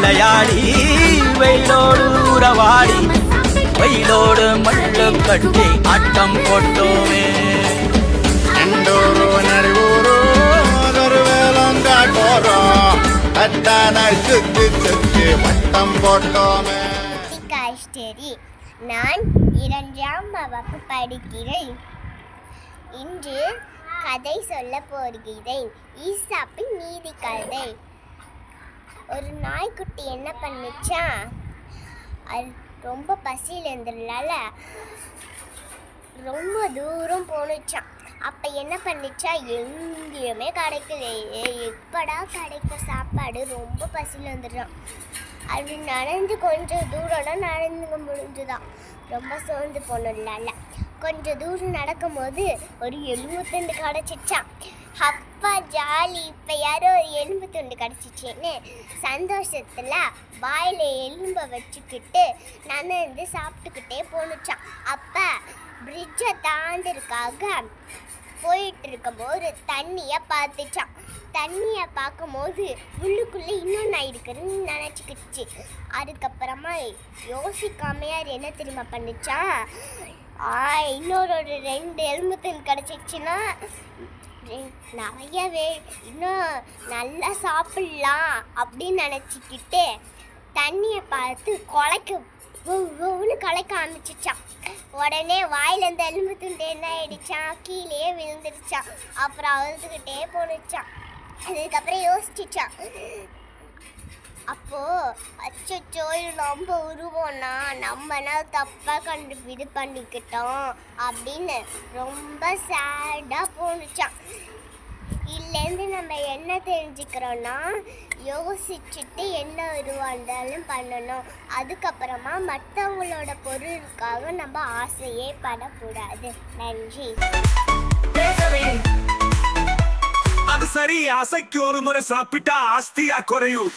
விளையாடி வெயிலோடு உறவாடி வெயிலோடு மல்லு கட்டி ஆட்டம் போட்டோமே. ஒரு வேலம் காட்டோரோ அத்தான நான் இரண்டாம் வகுப்பு படிக்கிறேன். இன்று கதை சொல்ல போகிறேன். ஈசாப்பின் நீதி கதை. ஒரு நாய்க்குட்டி என்ன பண்ணுச்சா? அது ரொம்ப பசியில் இருந்ததுனால ரொம்ப தூரம் போணுச்சான் அப்போ என்ன பண்ணுச்சா? எங்கேயுமே கிடைக்கலையே. எப்படா கிடைக்கும் சாப்பாடு ரொம்ப பசியில் வந்துடுறான் அப்படி நடந்து கொஞ்சம் தூரம் தான் நடந்துக்க முடிஞ்சுதான் ரொம்ப சோர்ந்து போனதுனால. கொஞ்சம் தூரம் நடக்கும்போது ஒரு எலும்பு துண்டு கிடச்சிச்சான் அப்பா ஜாலி இப்போ யாரோ ஒரு எலும்பு துண்டு கிடச்சிச்சேன்னு சந்தோஷத்தில் வாயில் எலும்பை வச்சுக்கிட்டு நனந்து சாப்பிட்டுக்கிட்டே போணுச்சான் அப்போ பிரிட்ஜை தாண்டிருக்காக போயிட்டு இருக்கும்போது தண்ணியை பார்த்துச்சான் தண்ணியை பார்க்கும்போது உள்ளுக்குள்ளே இன்னும் நான் இருக்குன்னு நினச்சிக்கிச்சு. அதுக்கப்புறமா யோசிக்காமையார் என்ன தெரியுமா பண்ணுச்சா? இன்னொரு ஒரு ரெண்டு எலும்புத்தன் கிடச்சிச்சின்னா நிறையவே இன்னும் நல்லா சாப்பிட்லாம் அப்படின்னு நினச்சிக்கிட்டு தண்ணியை பார்த்து குலைக்க ஒவ்வொன்று கலைக்க ஆரம்பிச்சிச்சான். உடனே வாயிலேருந்து எலும்பு துண்டு என்ன ஆயிடுச்சான்? கீழே விழுந்துருச்சான் அப்புறம் அழுதுகிட்டே போணுச்சான். அதுக்கப்புறம் யோசிச்சிச்சான். அப்போ அச்சோ இது நம்ம உருவம்னா நம்ம என்ன கண்டு இது பண்ணிக்கிட்டோம் அப்படின்னு ரொம்ப சேடாக போணுச்சான் இதுலேருந்து நம்ம என்ன தெரிஞ்சுக்கிறோன்னா யோசிச்சுட்டு என்ன உருவாக இருந்தாலும் பண்ணணும். அதுக்கப்புறமா மற்றவங்களோட பொருளுக்காக நம்ம ஆசையே படக்கூடாது. நன்றி. அது சரி ஆசைக்கு ஒரு முறை சாப்பிட்டா ஆஸ்தியா குறையும்.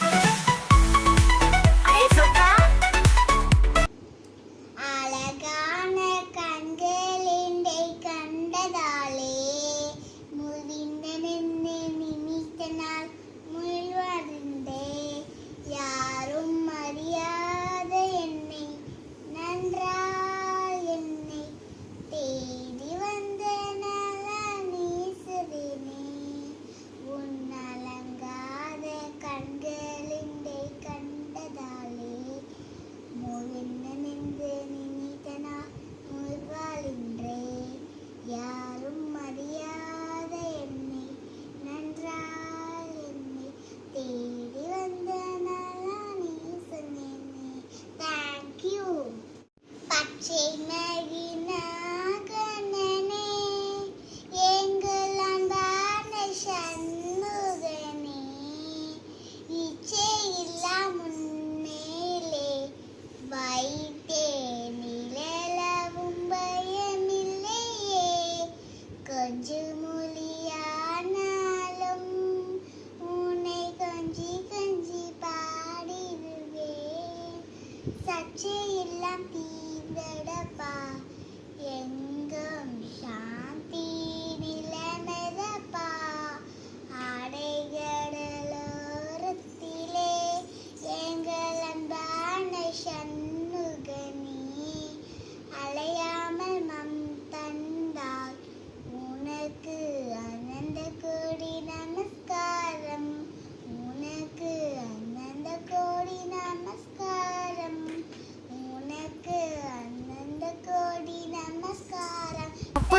தீர்ந்தடப்பா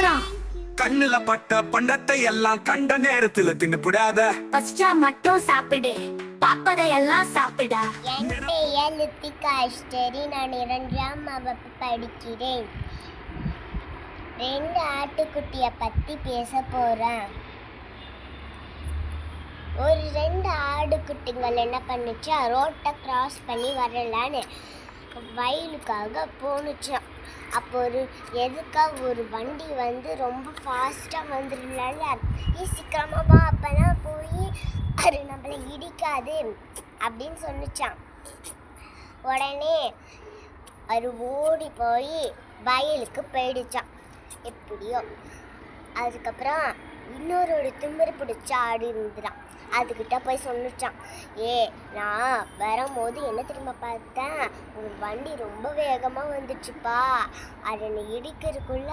நமஸ்காரம் கண்ணுல பட்ட பண்டத்தை எல்லாம் கண்ட நேரத்துல தின்னுபிடாத பசிச்சா மட்டும் சாப்பிடு. பாப்பதையெல்லாம் சாப்பிட. என் பெயர் லித்திகா அஷ்டரி நான் இரண்டாம் வகுப்பு படிக்கிறேன். ரெண்டு ஆட்டுக்குட்டியை பற்றி பேச போகிறேன் ஒரு ரெண்டு ஆடுக்குட்டிங்கள் என்ன பண்ணுச்சா? ரோட்டை கிராஸ் பண்ணி வரலான்னு வயலுக்காக போணுச்சான் அப்போ ஒரு எதுக்காக ஒரு வண்டி வந்து ரொம்ப ஃபாஸ்ட்டாக வந்துருந்தால நீ சீக்கிரமாக வா அப்போ தான் போய் அது நம்மளை இடிக்காது அப்படின்னு சொன்னிச்சான் உடனே அது ஓடி போய் வயலுக்கு போயிடுச்சான் எப்படியோ. அதுக்கப்புறம் இன்னொரு ஒரு திமிரு பிடிச்ச ஆடு இருந்துதான் அதுக்கிட்ட போய் சொல்லிச்சான். ஏ நான் வரும்போது என்ன திரும்ப பார்த்தேன்? ஒரு வண்டி ரொம்ப வேகமாக வந்துச்சுப்பா. அதை நீ இடிக்கிறதுக்குள்ள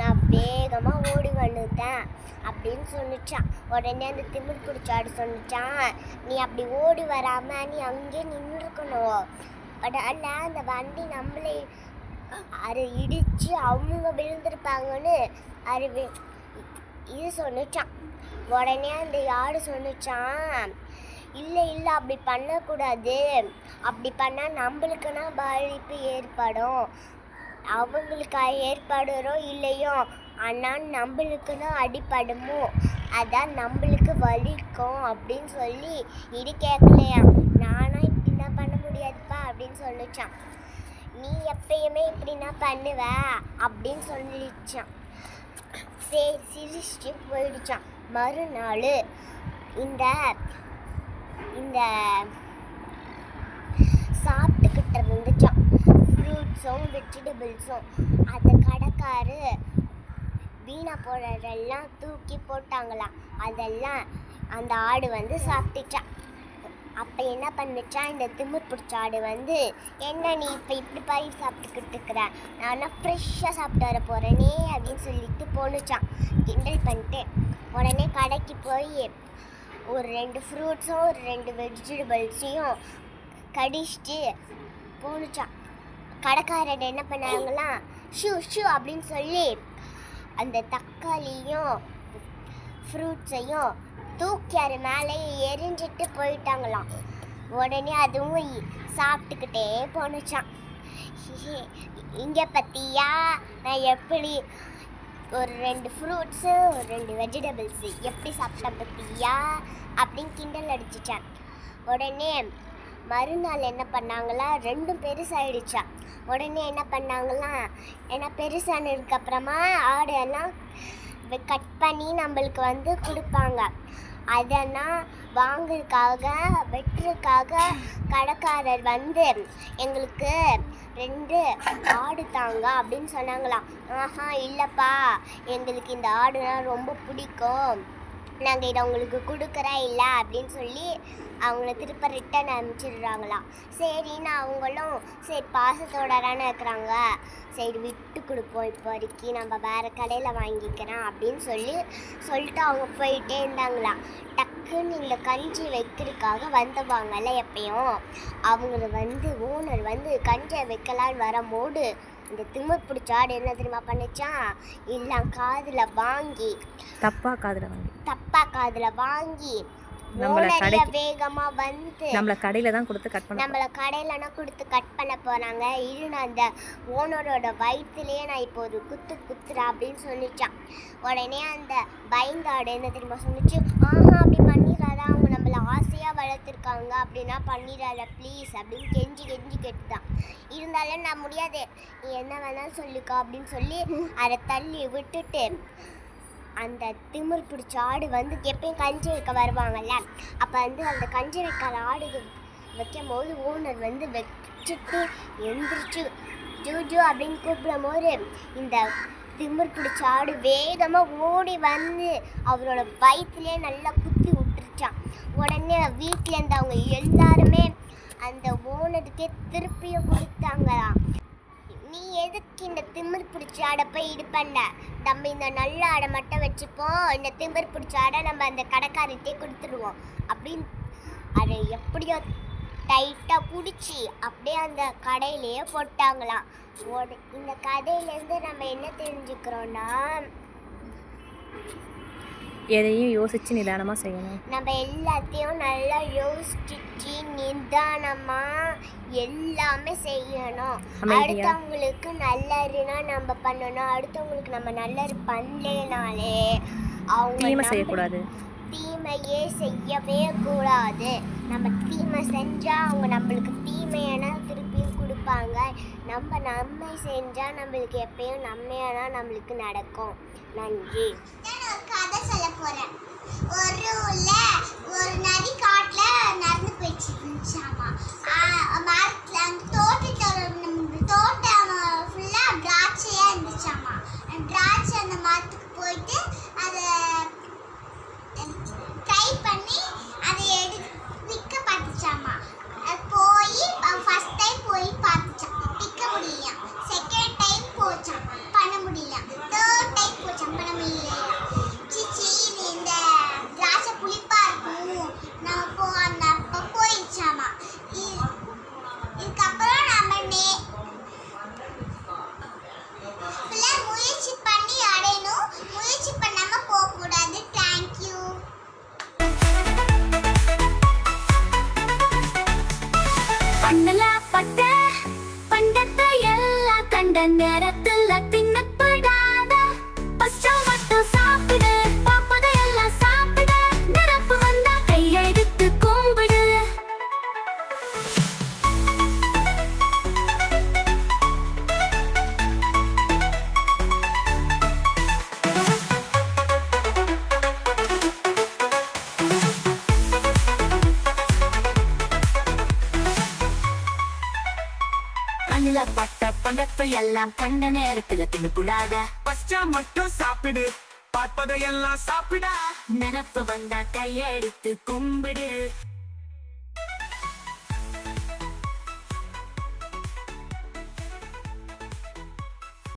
நான் வேகமாக ஓடி வந்துட்டேன் அப்படின்னு சொன்னிச்சான் உடனே அந்த திமிர் பிடிச்சாடு சொன்னிச்சான் நீ அப்படி ஓடி வராமல் நீ அங்கேயே நின்றுக்கணும். அதனால அந்த வண்டி நம்மளே அரை இடித்து அவங்க விழுந்திருப்பாங்கன்னு அறிவி இது சொன்னிச்சான் உடனே அந்த யாரு சொன்னிச்சான் இல்லை இல்லை அப்படி பண்ணக்கூடாது. அப்படி பண்ணால் நம்மளுக்குன்னா பாதிப்பு ஏற்படும். அவங்களுக்கு ஏற்படுறோ இல்லையோ ஆனால் நம்மளுக்குன்னு அடிப்படுமோ? அதான் நம்மளுக்கு வலிக்கும் அப்படின்னு சொல்லி இது கேட்கலையா நானும் இப்படின்னா பண்ண முடியாதுப்பா அப்படின்னு சொல்லிச்சான் நீ எப்பயுமே இப்படின்னா பண்ணுவ அப்படின்னு சொல்லிச்சான் சரி சிரிச்சுட்டு போயிடுச்சான் மறுநாள் இந்த இந்த சாப்பிட்டுக்கிட்டு இருந்துச்சான் ஃப்ரூட்ஸும் வெஜிடபிள்ஸும் அந்த கடைக்காரு வீணா போடுறதெல்லாம் தூக்கி போட்டாங்களாம். அதெல்லாம் அந்த ஆடு வந்து சாப்பிட்டுச்சான் அப்போ என்ன பண்ணுச்சா இந்த திமிர் பிடிச்சாடு வந்து என்ன நீ இப்போ இப்படி பாய் சாப்பிட்டுக்கிட்டு இருக்கிற? நான் ஃப்ரெஷ்ஷாக சாப்பிட்டு வர போகிறேனே அப்படின்னு சொல்லிட்டு போணுச்சான் கிண்டல் பண்ணிட்டு உடனே கடைக்கு போய் ஒரு ரெண்டு ஃப்ரூட்ஸும் ஒரு ரெண்டு வெஜிடபிள்ஸையும் கடிச்சிட்டு போணுச்சான் கடைக்காரன் என்ன பண்ணாங்களாம் ஷூ ஷூ அப்படின்னு சொல்லி அந்த தக்காளியும் ஃப்ரூட்ஸையும் தூக்கி அது மேலே எரிஞ்சிட்டு போயிட்டாங்களாம். உடனே அதுவும் சாப்பிட்டுக்கிட்டே போனுச்சான் இங்கே பற்றியா நான் எப்படி ஒரு ரெண்டு ஃப்ரூட்ஸு ஒரு ரெண்டு வெஜிடபிள்ஸு எப்படி சாப்பிட்டேன் பற்றியா அப்படின்னு கிண்டல் அடிச்சிச்சான் உடனே மறுநாள் என்ன பண்ணாங்களா? ரெண்டும் பெருசாகிடுச்சா உடனே என்ன பண்ணாங்களா ஏன்னா பெருசானதுக்கப்புறமா ஆடு எல்லாம் கட் பண்ணி நம்மளுக்கு வந்து கொடுப்பாங்க. அதெல்லாம் வாங்குறதுக்காக வெட்டுறதுக்காக கடைக்காரர் வந்து எங்களுக்கு ரெண்டு ஆடு தாங்க அப்படின்னு சொன்னாங்களாம். ஆஹா இல்லைப்பா. எங்களுக்கு இந்த ஆடுனா ரொம்ப பிடிக்கும். நாங்கள் இதை உங்களுக்கு கொடுக்குறா இல்லை அப்படின்னு சொல்லி அவங்கள திருப்ப ரிட்டன் அனுப்பிச்சிடுறாங்களாம் சரின்னு அவங்களும் சரி பாசத்தோட தானே இருக்கிறாங்க. சரி விட்டு கொடுப்போம் இப்போதைக்கு நம்ம வேறு கடையில் வாங்கிக்கிறோம் அப்படின்னு சொல்லி சொல்லிட்டு அவங்க போயிட்டே இருந்தாங்களாம் டக்குன்னு இந்த கஞ்சி வைக்கிறதுக்காக வந்தவாங்கல்ல எப்பயும். அவங்க வந்து ஓனர் வந்து கஞ்சியை வைக்கலான்னு வரும்போது இந்த திமிர் பிடிச்ச ஆடு என்ன தெரியுமா பண்ணுச்சான் எல்லாம் காதில் வாங்கி தப்பா காதுல வாங்கி. தப்பா காதுல வாங்கி நம்மள கடைக்கு- வேகமா வந்து நம்மள கடையில தான் கொடுத்து கட் பண்ண நம்மள கடையிலனா கொடுத்து கட் பண்ண போறாங்க. இரு நான் அந்த ஓனரோட வயிற்றுலயே நான் இப்போ ஒரு குத்து குத்துறேன் அப்படின்னு சொல்லிச்சான். உடனே அந்த பயந்தாடு என்ன தெரியுமா சொன்னிச்சு? ஆஹா அப்படி ஆசையா வளர்த்துருக்காங்க அப்படின்னா பண்ணிடாத ப்ளீஸ் அப்படின்னு கெஞ்சி கெஞ்சி கேட்டுதான். இருந்தாலும் நான் முடியாது. நீ என்ன வேணாலும் சொல்லிக்கோ அப்படின்னு சொல்லி அதை தள்ளி விட்டுட்டு அந்த திமிர் பிடிச்ச ஆடு வந்து எப்பயும் கஞ்சி வைக்க வருவாங்கல்ல? அப்போ வந்து அந்த கஞ்சி வைக்காத ஆடு வைக்கும் போது ஓனர் வந்து வச்சுட்டு எந்திரிச்சு ஜூஜு அப்படின்னு கூப்பிடும் போது இந்த திமிர் பிடிச்ச ஆடு வேகமாக ஓடி வந்து அவரோட வயிற்றுலேயே நல்லா குத்தி உடனே வீட்டில் இருந்தவங்க எல்லாருமே அந்த ஓனருக்கே திருப்பியும் கொடுத்தாங்களாம். நீ எதுக்கு இந்த திமிர் பிடிச்ச ஆடை போய் இது பண்ண? நம்ம இந்த நல்ல ஆடை மட்டும் வச்சுப்போம். இந்த திமிர் பிடிச்ச ஆடை நம்ம அந்த கடைக்காரர்கிட்டே கொடுத்துருவோம். அப்படின்னு அதை எப்படியோ டைட்டாக பிடிச்சி அப்படியே அந்த கடையிலேயே போட்டாங்களாம். இந்த கதையிலேருந்து நம்ம என்ன தெரிஞ்சுக்கிறோன்னா எதையும் யோசிச்சு நிதானமா செய்யணும். நம்ம எல்லாத்தையும் நல்லா யோசிச்சு நிதானமாக எல்லாமே செய்யணும். அடுத்தவங்களுக்கு நல்லதுன்னா நம்ம பண்ணணும். அடுத்தவங்களுக்கு நம்ம நல்லது பண்ணலைனாலே அவங்க தீமை செய்யக்கூடாது. தீமையே செய்யவே கூடாது. நம்ம தீமை செஞ்சால் அவங்க நம்மளுக்கு தீமையான திருப்பியும் கொடுப்பாங்க. நம்ம நன்மை செஞ்சால் நம்மளுக்கு எப்பயும் நன்மையானா நம்மளுக்கு நடக்கும். நன்றி. போகிறேன் ஒரு ஊர்ல ஒரு நதி காட்டில் நடந்து போயிடுச்சு இருந்துச்சாமா. மரத்தில் அந்த தோட்டத்தில் நம்ம தோட்டம் ஃபுல்லா திராட்சையா இருந்துச்சாமா. திராட்சை அந்த மரத்துக்கு போயிட்டு கண்ணுல பட்ட பண்டத்தை எல்லாம் கண்ட நேரத்துல தின்னுப்புடாத பச்சா மட்டும் சாப்பிடு பார்ப்பதையெல்லாம் சாப்பிட. நினப்பு வந்தா கையெடுத்து கும்பிடு.